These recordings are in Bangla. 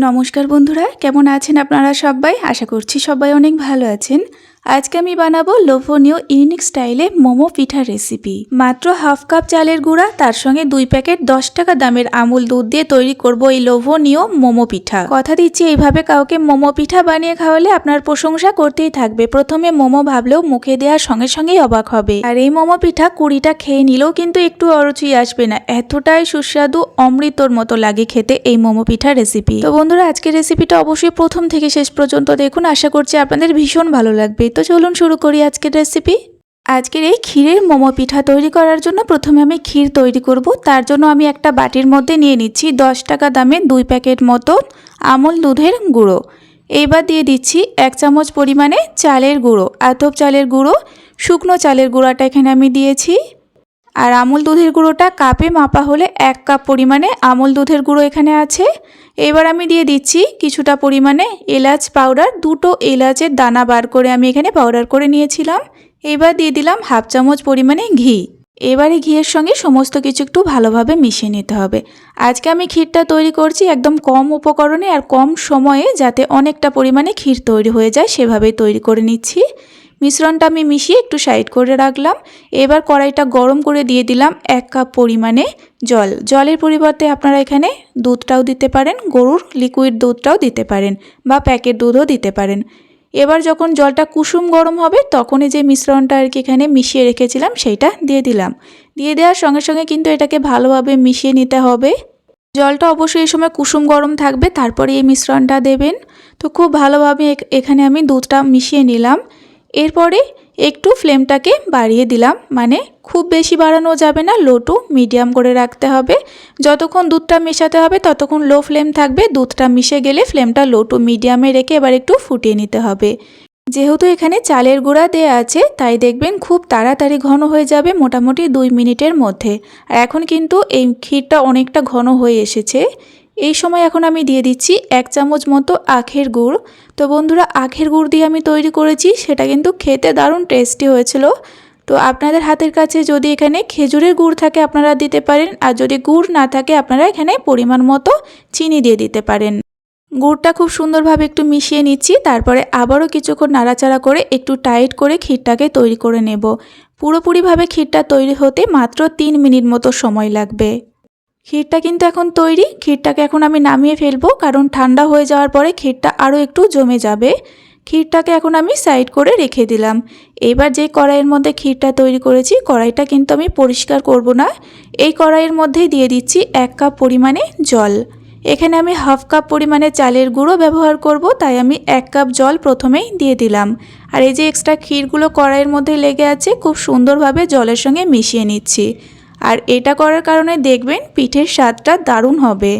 নমস্কার বন্ধুরা কেমন আছেন আপনারা সবাই? আশা করছি সবাই অনেক ভালো আছেন। আজকে আমি বানাবো লোভনীয় ইউনিক স্টাইলে মোমো পিঠার রেসিপি মাত্র হাফ কাপ চালের গুঁড়া, তার সঙ্গে দুই প্যাকেট দশ টাকা দামের আমুল দুধ দিয়ে তৈরি করব এই লোভনীয় মোমো পিঠা। কথা দিচ্ছি, এইভাবে কাউকে মোমো পিঠা বানিয়ে খাওয়ালে আপনার প্রশংসা করতেই থাকবে। প্রথমে মোমো ভাবলেও মুখে দেওয়ার সঙ্গে সঙ্গেই অবাক হবে। আর এই মোমো পিঠা কুড়িটা খেয়ে নিলেও কিন্তু একটু অরুচি আসবে না। এতটাই সুস্বাদু, অমৃতর মতো লাগে খেতে এই মোমো পিঠা রেসিপি তো বন্ধুরা, আজকের রেসিপিটা অবশ্যই প্রথম থেকে শেষ পর্যন্ত দেখুন। আশা করছি আপনাদের ভীষণ ভালো লাগবে। তো চলুন শুরু করি আজকের রেসিপি আজকের এই ক্ষীরের মোমো পিঠা তৈরি করার জন্য প্রথমে আমি ক্ষীর তৈরি করব। তার জন্য আমি একটা বাটির মধ্যে নিয়ে নিচ্ছি দশ টাকা দামে দুই প্যাকেট মতো আমল দুধের গুঁড়ো। এইবার দিয়ে দিচ্ছি এক চামচ পরিমাণে চালের গুঁড়ো, আতপ চালের গুঁড়ো, শুকনো চালের গুঁড়াটা এখানে আমি দিয়েছি। আর আমুল দুধের গুঁড়োটা কাপে মাপা হলে এক কাপ পরিমাণে আমুল দুধের গুঁড়ো এখানে আছে। এবার আমি দিয়ে দিচ্ছি কিছুটা পরিমাণে এলাচ পাউডার, দুটো এলাচের দানা বার করে আমি এখানে পাউডার করে নিয়েছিলাম। এবার দিয়ে দিলাম হাফ চামচ পরিমাণে ঘি। এবারে ঘিয়ের সঙ্গে সমস্ত কিছু একটু ভালোভাবে মিশিয়ে নিতে হবে। আজকে আমি ক্ষীরটা তৈরি করছি একদম কম উপকরণে আর কম সময়ে যাতে অনেকটা পরিমাণে ক্ষীর তৈরি হয়ে যায় সেভাবেই তৈরি করে নিচ্ছি। মিশ্রণটা আমি মিশিয়ে একটু সাইড করে রাখলাম। এবার কড়াইটা গরম করে দিয়ে দিলাম এক কাপ পরিমাণে জল। জলের পরিবর্তে আপনারা এখানে দুধটাও দিতে পারেন, গরুর লিকুইড দুধটাও দিতে পারেন বা প্যাকেট দুধও দিতে পারেন। এবার যখন জলটা কুসুম গরম হবে, তখনই যে মিশ্রণটা আর কি এখানে মিশিয়ে রেখেছিলাম, সেইটা দিয়ে দিলাম। দিয়ে দেওয়ার সঙ্গে সঙ্গে কিন্তু এটাকে ভালোভাবে মিশিয়ে নিতে হবে। জলটা অবশ্যই এই সময় কুসুম গরম থাকবে তারপরে এই মিশ্রণটা দেবেন। তো খুব ভালোভাবে এখানে আমি দুধটা মিশিয়ে নিলাম। এরপরে একটু ফ্লেমটাকে বাড়িয়ে দিলাম। মানে খুব বেশি বাড়ানো যাবে না লো টু মিডিয়াম করে রাখতে হবে। যতক্ষণ দুধটা মেশাতে হবে, ততক্ষণ লো ফ্লেম থাকবে। দুধটা মিশে গেলে ফ্লেমটা লো টু মিডিয়ামে রেখে এবার একটু ফুটিয়ে নিতে হবে। যেহেতু এখানে চালের গুঁড়া দেওয়া আছে, তাই দেখবেন খুব তাড়াতাড়ি ঘন হয়ে যাবে মোটামুটি দুই মিনিটের মধ্যে। আর এখন কিন্তু এই ক্ষীরটা অনেকটা ঘন হয়ে এসেছে। এই সময় এখন আমি দিয়ে দিচ্ছি এক চামচ মতো আখের গুড়। তো বন্ধুরা, আখের গুড় দিয়ে আমি তৈরি করেছি, সেটা কিন্তু খেতে দারুণ টেস্টি হয়েছিল। তো আপনাদের হাতের কাছে যদি এখানে খেজুরের গুড় থাকে, আপনারা দিতে পারেন, আর যদি গুড় না থাকে, আপনারা এখানে পরিমাণ মতো চিনি দিয়ে দিতে পারেন। গুড়টা খুব সুন্দরভাবে একটু মিশিয়ে নিচ্ছি, তারপরে আবারও কিছুক্ষণ নাড়াচাড়া করে একটু টাইট করে ক্ষীরটাকে তৈরি করে নেব। পুরোপুরিভাবে ক্ষীরটা তৈরি হতে মাত্র তিন মিনিট মতো সময় লাগবে। ক্ষীরটা কিন্তু এখন তৈরি। ক্ষীরটাকে এখন আমি নামিয়ে ফেলব, কারণ ঠান্ডা হয়ে যাওয়ার পরে ক্ষীরটা আরও একটু জমে যাবে। ক্ষীরটাকে এখন আমি সাইড করে রেখে দিলাম। এবার যে কড়াইয়ের মধ্যে ক্ষীরটা তৈরি করেছি, কড়াইটা কিন্তু আমি পরিষ্কার করব না। এই কড়াইয়ের মধ্যেই দিয়ে দিচ্ছি এক কাপ পরিমাণে জল। এখানে আমি হাফ কাপ পরিমাণে চালের গুঁড়ো ব্যবহার করব, তাই আমি এক কাপ জল প্রথমেই দিয়ে দিলাম। আর এই যে এক্সট্রা ক্ষীরগুলো কড়াইয়ের মধ্যে লেগে আছে, খুব সুন্দরভাবে জলের সঙ্গে মিশিয়ে নিচ্ছি। আর এটা করার কারণে দেখবেন পিঠের স্বাদটা দারুণ হবে।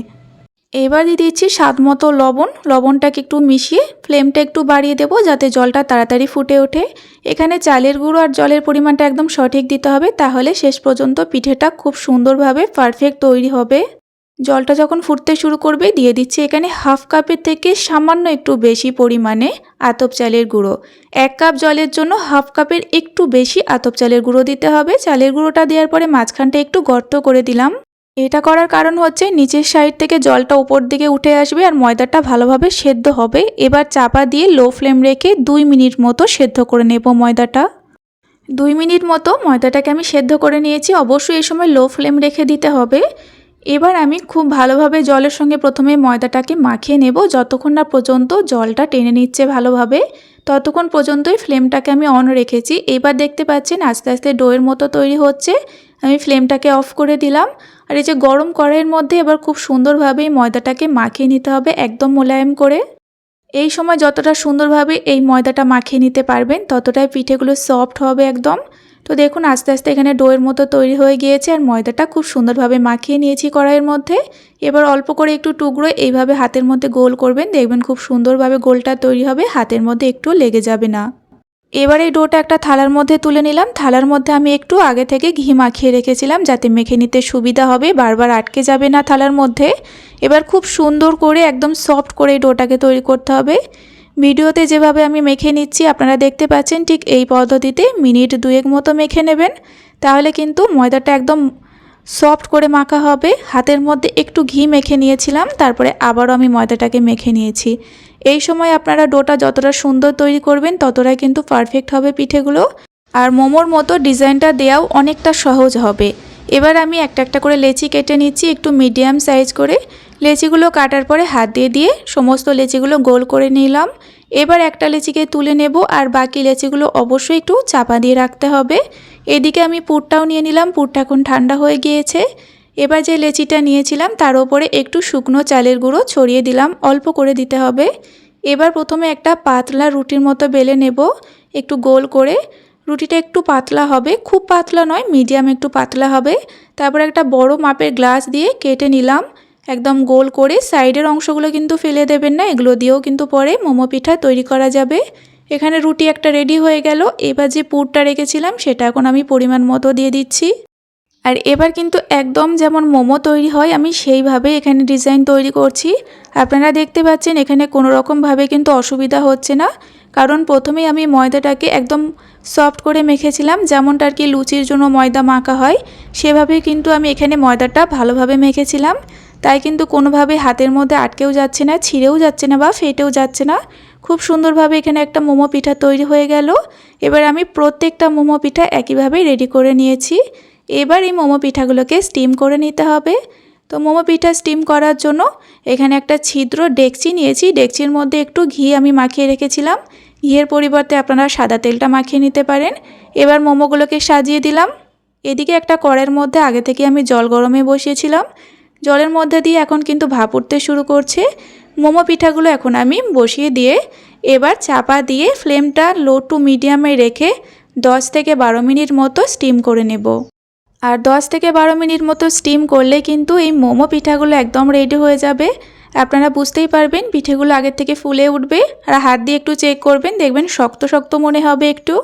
এবার দিয়ে দিচ্ছি স্বাদ মতো লবণ। লবণটাকে একটু মিশিয়ে ফ্লেমটা একটু বাড়িয়ে দেবো যাতে জলটা তাড়াতাড়ি ফুটে ওঠে। এখানে চালের গুঁড়ো আর জলের পরিমাণটা একদম সঠিক দিতে হবে, তাহলে শেষ পর্যন্ত পিঠেটা খুব সুন্দরভাবে পারফেক্ট তৈরি হবে। জলটা যখন ফুটতে শুরু করবে, দিয়ে দিচ্ছি এখানে হাফ কাপের থেকে সামান্য একটু বেশি পরিমাণে আতপ চালের গুঁড়ো। এক কাপ জলের জন্য হাফ কাপের একটু বেশি আতপ চালের গুঁড়ো দিতে হবে। চালের গুঁড়োটা দেওয়ার পরে মাঝখানটা একটু গর্ত করে দিলাম। এটা করার কারণ হচ্ছে নিচের সাইড থেকে জলটা উপর দিকে উঠে আসবে আর ময়দাটা ভালোভাবে সেদ্ধ হবে। এবার চাপা দিয়ে লো ফ্লেম রেখে দুই মিনিট মতো সেদ্ধ করে নেব ময়দাটা। দুই মিনিট মতো ময়দাটাকে আমি সেদ্ধ করে নিয়েছি। অবশ্যই এই সময় লো ফ্লেম রেখে দিতে হবে। এবার আমি খুব ভালোভাবে জলের সঙ্গে প্রথমে ময়দাটাকে মাখিয়ে নেব। যতক্ষণ না পর্যন্ত জলটা টেনে নিচ্ছে ভালোভাবে, ততক্ষণ পর্যন্তই ফ্লেমটাকে আমি অন রেখেছি। এবার দেখতে পাচ্ছেন আস্তে আস্তে ডোয়ের মতো তৈরি হচ্ছে। আমি ফ্লেমটাকে অফ করে দিলাম। আর এই যে গরম কড়াইয়ের মধ্যে এবার খুব সুন্দরভাবে এই ময়দাটাকে মাখিয়ে নিতে হবে একদম মোলায়েম করে। এই সময় যতটা সুন্দরভাবে এই ময়দাটা মাখিয়ে নিতে পারবেন, ততটাই পিঠেগুলো সফট হবে একদম। তো দেখুন, আস্তে আস্তে এখানে ডোয়ের মতো তৈরি হয়ে গিয়েছে আর ময়দাটা খুব সুন্দরভাবে মাখিয়ে নিয়েছি কড়াইয়ের মধ্যে। এবার অল্প করে একটু টুকরো এইভাবে হাতের মধ্যে গোল করবেন। দেখবেন খুব সুন্দরভাবে গোলটা তৈরি হবে, হাতের মধ্যে একটু লেগে যাবে না। এবার এই ডোটা একটা থালার মধ্যে তুলে নিলাম। থালার মধ্যে আমি একটু আগে থেকে ঘি মাখিয়ে রেখেছিলাম যাতে মেখে নিতে সুবিধা হবে, বারবার আটকে যাবে না থালার মধ্যে। এবার খুব সুন্দর করে, একদম সফট করে এই ডোটাকে তৈরি করতে হবে। ভিডিওতে যেভাবে আমি মেখে নিচ্ছি, আপনারা দেখতে পাচ্ছেন ঠিক এই পদ্ধতিতে মিনিট দুয়েক মতো মেখে নেবেন। তাহলে কিন্তু ময়দাটা একদম সফট করে মাখা হবে। হাতের মধ্যে একটু ঘি মেখে নিয়েছিলাম, তারপরে আবারও আমি ময়দাটাকে মেখে নিয়েছি। এই সময় আপনারা ডোটা যতটা সুন্দর তৈরি করবেন, ততটাই কিন্তু পারফেক্ট হবে পিঠেগুলো। আর মোমোর মতো ডিজাইনটা দেওয়াও অনেকটা সহজ হবে। এবার আমি একটা একটা করে লেচি কেটে নিচ্ছি, একটু মিডিয়াম সাইজ করে। লেচিগুলো কাটার পরে হাত দিয়ে দিয়ে সমস্ত লেচিগুলো গোল করে নিলাম। এবার একটা লেচিকে তুলে নেব আর বাকি লেচিগুলো অবশ্যই একটু চাপা দিয়ে রাখতে হবে। এদিকে আমি পুরটাও নিয়ে নিলাম, পুরটা এখন ঠান্ডা হয়ে গিয়েছে। এবার যে লেচিটা নিয়েছিলাম তার ওপরে একটু শুকনো চালের গুঁড়ো ছড়িয়ে দিলাম, অল্প করে দিতে হবে। এবার প্রথমে একটা পাতলা রুটির মতো বেলে নেব, একটু গোল করে। রুটিটা একটু পাতলা হবে, খুব পাতলা নয়, মিডিয়াম একটু পাতলা হবে। তারপর একটা বড় মাপের গ্লাস দিয়ে কেটে নিলাম। একদম গোল করে সাইডের অংশগুলো কিন্তু ফেলে দেবেন না, এগুলো দিয়েও কিন্তু পরে মোমো পিঠা তৈরি করা যাবে। এখানে রুটি একটা রেডি হয়ে গেল, এবার যে পুরটা রেখেছিলাম সেটা এখন আমি পরিমাণ মতো দিয়ে দিচ্ছি। আর এবার কিন্তু একদম যেমন মোমো তৈরি হয়, আমি সেইভাবে এখানে ডিজাইন তৈরি করছি। আপনারা দেখতে পাচ্ছেন এখানে কোনো রকমভাবে কিন্তু অসুবিধা হচ্ছে না, কারণ প্রথমেই আমি ময়দাটাকে একদম সফট করে মেখেছিলাম, যেমনটা আর কি লুচির জন্য ময়দা মাখা হয়, সেভাবেই কিন্তু আমি এখানে ময়দাটা ভালোভাবে মেখেছিলাম। তাই কিন্তু কোনোভাবে হাতের মধ্যে আটকেও যাচ্ছে না, ছিঁড়েও যাচ্ছে না বা ফেটেও যাচ্ছে না। খুব সুন্দরভাবে এখানে একটা মোমো পিঠা তৈরি হয়ে গেল। এবার আমি প্রত্যেকটা মোমো পিঠা একইভাবেই রেডি করে নিয়েছি। এবার এই মোমো পিঠাগুলোকে স্টিম করে নিতে হবে। তো মোমো পিঠা স্টিম করার জন্য এখানে একটা ছিদ্র ডেকচি নিয়েছি। ডেকচির মধ্যে একটু ঘি আমি মাখিয়ে রেখেছিলাম। ঘিয়ের পরিবর্তে আপনারা সাদা তেলটা মাখিয়ে নিতে পারেন। এবার মোমোগুলোকে সাজিয়ে দিলাম। এদিকে একটা কড়ের মধ্যে আগে থেকে আমি জল গরমে বসিয়েছিলাম। জলের মধ্যে দিয়ে এখন কিন্তু ভাপ উঠতে শুরু করছে। মোমো পিঠাগুলো এখন আমি বসিয়ে দিয়ে এবার চাপা দিয়ে ফ্লেমটা লো টু মিডিয়ামে রেখে 10 থেকে বারো মিনিট মতো স্টিম করে নেব। আর 10 থেকে বারো মিনিট মতো স্টিম করলে কিন্তু এই মোমো পিঠাগুলো একদম রেডি হয়ে যাবে। আপনারা বুঝতেই পারবেন পিঠেগুলো আগের থেকে ফুলে উঠবে। আর হাত দিয়ে একটু চেক করবেন, দেখবেন শক্ত শক্ত মনে হবে একটু।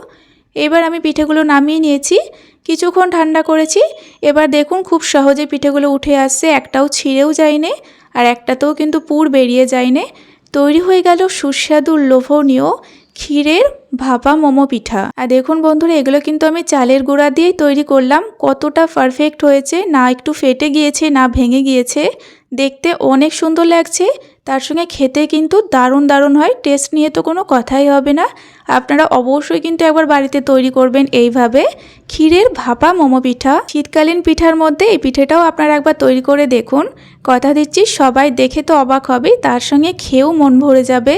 এবার আমি পিঠেগুলো নামিয়ে নিয়েছি। কিছুক্ষণ ঠান্ডা করেছি, এবার দেখুন খুব সহজে পিঠেগুলো উঠে আসছে, একটাও ছিঁড়েও যায়নি আর একটাতেও কিন্তু পুর বেরিয়ে যায়নি। তৈরি হয়ে গেল সুস্বাদু লোভনীয় ক্ষীরের ভাপা মোমো পিঠা। আর দেখুন বন্ধুরা, এগুলো কিন্তু আমি চালের গুঁড়া দিয়েই তৈরি করলাম। কতটা পারফেক্ট হয়েছে, না একটু ফেটে গিয়েছে, না ভেঙে গিয়েছে, দেখতে অনেক সুন্দর লাগছে। তার সঙ্গে খেতে কিন্তু দারুণ দারুণ হয়। টেস্ট নিয়ে তো কোনো কথাই হবে না। আপনারা অবশ্যই কিন্তু একবার বাড়িতে তৈরি করবেন এইভাবে। ক্ষীরের ভাপা মোমো পিঠা। শীতকালীন পিঠার মধ্যে এই পিঠেটাও আপনারা একবার তৈরি করে দেখুন। কথা দিচ্ছি, সবাই দেখে তো অবাক হবে, তার সঙ্গে খেয়েও মন ভরে যাবে।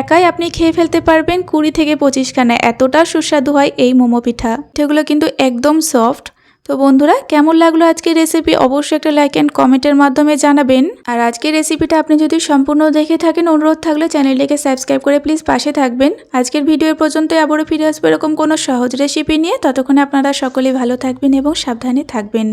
একাই আপনি খেয়ে ফেলতে পারবেন কুড়ি থেকে পঁচিশ খানা। এতটা সুস্বাদু হয় এই মোমো পিঠা। পিঠেগুলো কিন্তু একদম সফট তো বন্ধুরা, কেমন লাগল আজকের রেসিপি অবশ্যই একটা লাইক অ্যান্ড কমেন্টের মাধ্যমে জানাবেন। আর আজকের রেসিপিটা আপনি যদি সম্পূর্ণ দেখে থাকেন, অনুরোধ থাকলে চ্যানেলটিকে সাবস্ক্রাইব করে প্লিজ পাশে থাকবেন। আজকের ভিডিও পর্যন্ত আবারও ফিরে আসব এরকম কোনো সহজ রেসিপি নিয়ে। ততক্ষণে আপনারা সকলেই ভালো থাকবেন এবং সাবধানে থাকবেন।